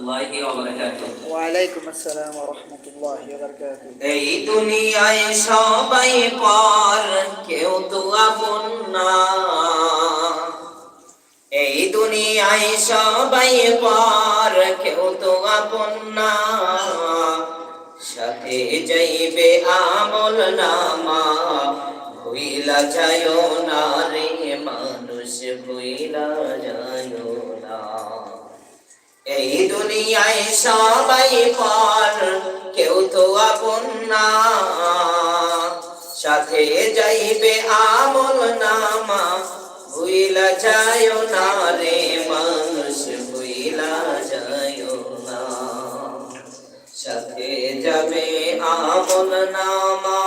রহমতুল্লাহি ওয়া বারাকাতুহু। ওয়া আলাইকুম আসসালাম ওয়া রাহমাতুল্লাহি ওয়া বারাকাতুহু। এই দুনিয়ায় সবাই পর কেউ তো আপন না। এই দুনিয়ায় সবাই পর কেউ তো আপন না। সাথে যাইবে আমল নামা ভুইলা যায় না রে মানুষ ভুইলা এই দুনিয়ায় সবাই পর, কেউ তো আপন না। সাথে যাইবে আমল নামা, ভুইলা যায় না রে মানুষ, ভুইলা যায় না। সাথে যাবে আমল নামা,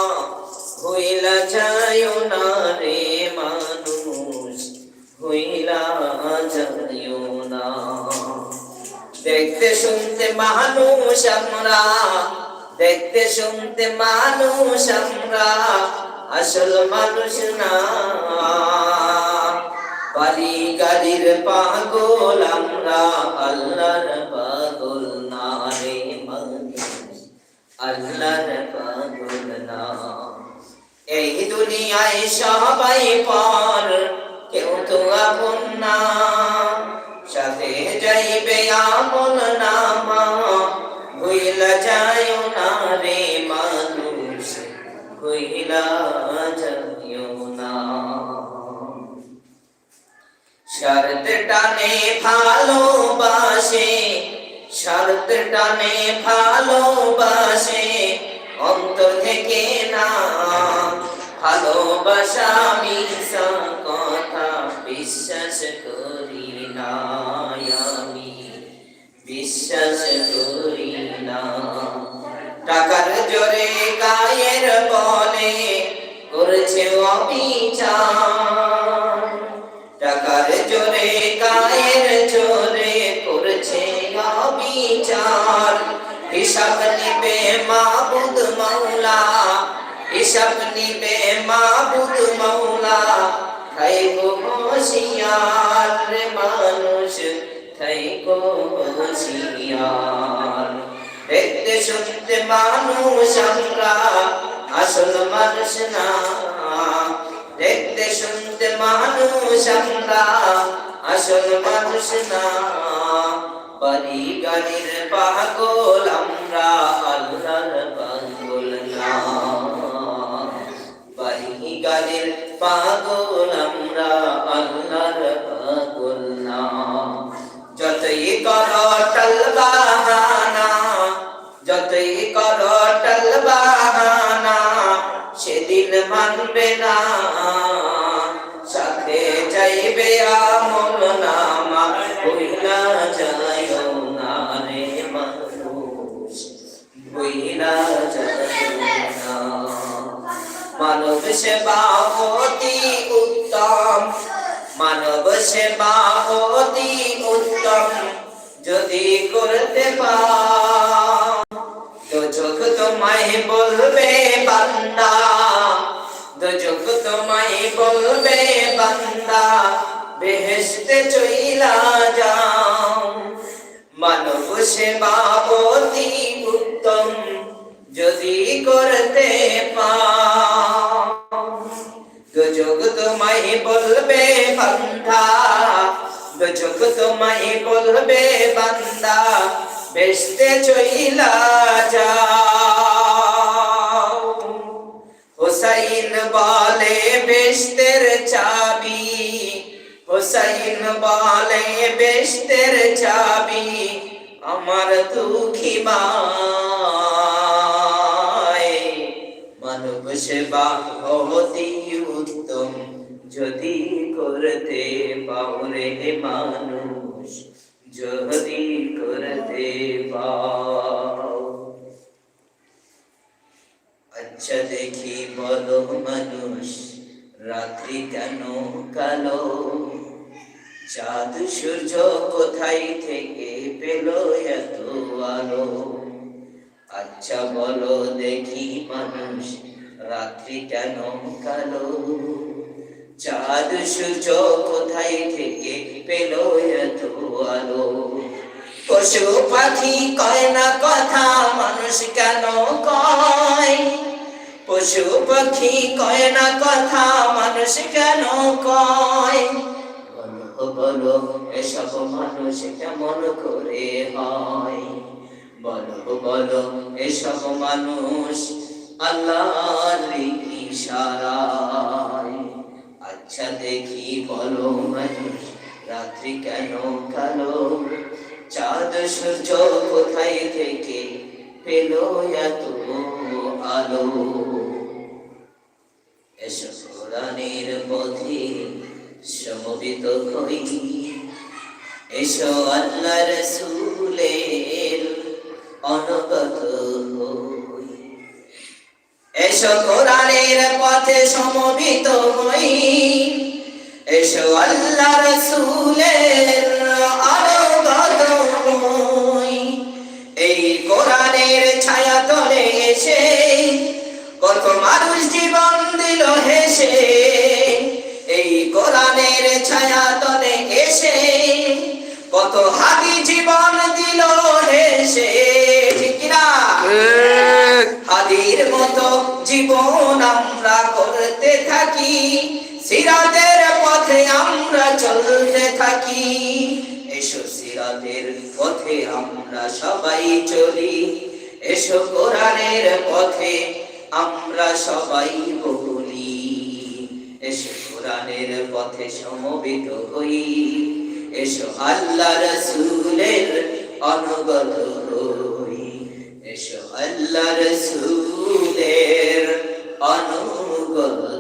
ভুইলা যায় না দেখতে শুনতে মানুষ আমরা, দেখতে শুনতে মানুষ আমরা, আসল মানুষ না। বাড়ি গাড়ির পাগল আমরা, আল্লাহর পাগল না রে আল্লাহর পাগল না। এই দুনিয়ায় সবাই পর, কেউ তো আপন না। সাথে যাইবে আমল নামা ভুইলা যায় না রে মানুষ ভুইলা না শরত টানে ভালোবাসে শরত টানে ভালোবাসে অন্তর থেকে না ভালোবাসা মিশা কথা বিশ্বাস করি না আমি বিশ্বাস করি না। টাকার জোরে গায়ের বলে করেছে অবিচার। টাকার জোরে গায়ের জোরে করছে অবিচার। হিসাব নিবে মাবুদ মৌলা হিসাব নিবে মাবুদ মৌলা গো হোশিয়ার রে মানুষ থাই গো হোশিয়ার দেখতে শুনতে মানুষ আমরা, আসল মানুষ না। দেখতে শুনতে মানুষ আমরা, আসল মানুষ না। বাড়ি গাড়ির পাগল আমরা, আল্লাহর পাগল না। বাড়ি গাড়ির পাগল আমরা, আল্লাহর যতই করো টল বাহানা, সেদিন মানবে না। সাথে যাইবে আমল নামা, বইলা যায় না রে মানুষ, বইলা যায় না। মানব সেবা অতি উত্তম, মানব সেবা অতি উত্তম, যদি করতে পাও দোজক তোমায় বলবে বান্দা দোজক তোমায় বলবে বান্দা, বেহেশতে চইলা যাও। মানব সেবা অতি উত্তম, যদি করতে দোজক তোমায় বলবে বান্দা দোজক তোমায় বলবে বান্দা বেসতে চইলা যাও। হোসাইন বলে বেস্তের চাবি, হোসাইন বলে বেস্তের চাবি, আমার দুঃখী মায়। মানব সেবা অতি উত্তম, যদি করতে পাওরে মানুষ যদি করতে পাও আচ্ছা দেখি বলো মানুষ রাত্রি কেন কালো চাঁদ সূর্য কোথায় থেকে পেল এত আলো? আচ্ছা বলো দেখি মানুষ, রাত্রি কেন কালো? চাঁদ সূর্য কোথায় থেকে পেল এত আলো? পশু পাখি কয় না কথা, মানুষ কেন কয়? পশু পাখি কয় না কথা, মানুষ কেন বলো এসব মানুষ কেমন করে হয়? বলো বলো, এসব মানুষ আল্লাহর আচ্ছা দেখি বলো মানুষ রাত্রি কেন কালো? চাঁদ, সূর্য কোথায় থেকে পেল এত আলো? এসো কোরআনের পথে সমবেত হই এসো আল্লাহ রসুলের অনুগত হই। এসো কোরআনের পথে সমবেত হই। এসো আল্লাহ রসুলের অনুগত হই। এই কোরআনের ছায়া তলে এসে কত মানুষ জীবন দিল হেসে। এই কোরআনের ছায়া তলে এসে কত হাতি জীবন দিল হেসে ঠিক না হাদির মতো জীবন আমরা করতে থাকি সিরাতের পথে আমরা চলতে থাকি। এসো সিরাতের পথে আমরা সবাই চলি এসো কোরআনের পথে আমরা সবাই বলি। এসো কোরআনের পথে সমবেত হই। এসো আল্লাহ রসুলের অনুগত হই। এসো আল্লাহ রসুলের অনুগত